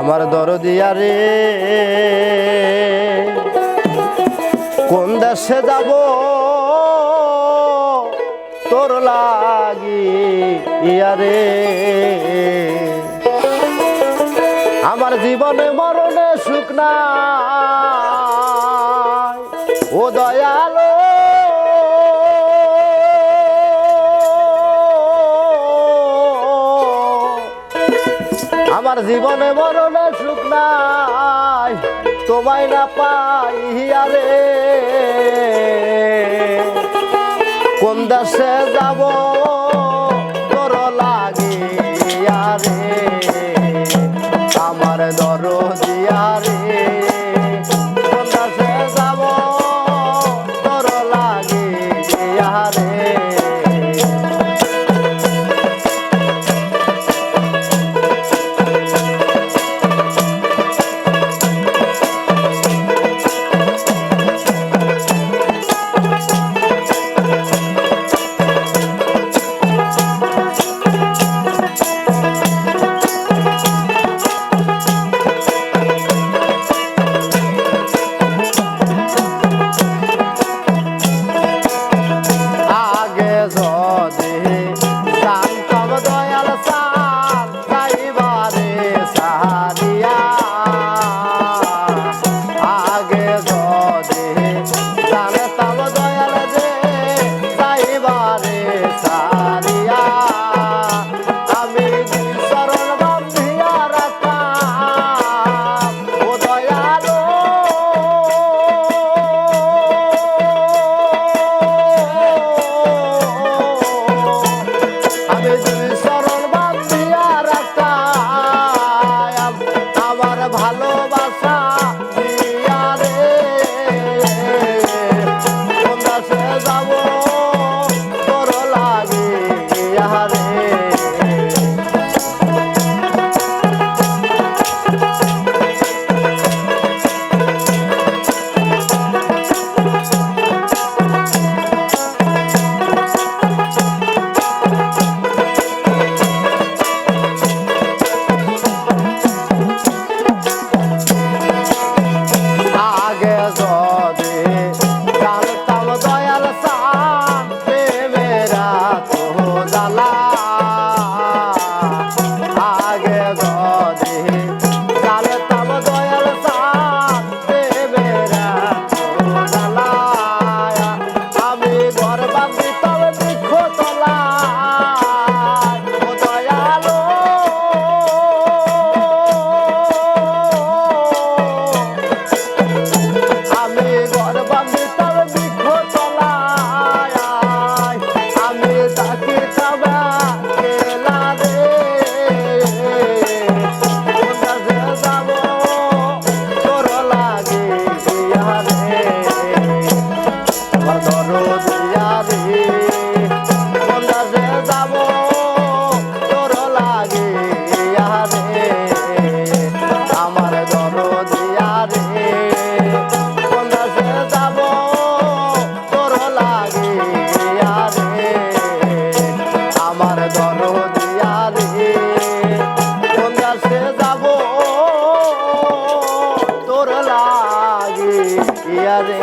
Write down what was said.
আমার দরদিয়া রে। কোন দেশে যাব? তোর লাগি ইয়ারে। আমার জীবনে মরণে শুকনা ও দয়ালো আমার জীবনে মরণে সুখ নাই, তোমায় না পাই আরে কোন দেশে যাব, তোর লাগিয়া রে আমার দর দিয়া কোন দেশে যাব, তোর লাগিয়া রে ভালোবাসা। तेरा ইয়া রে?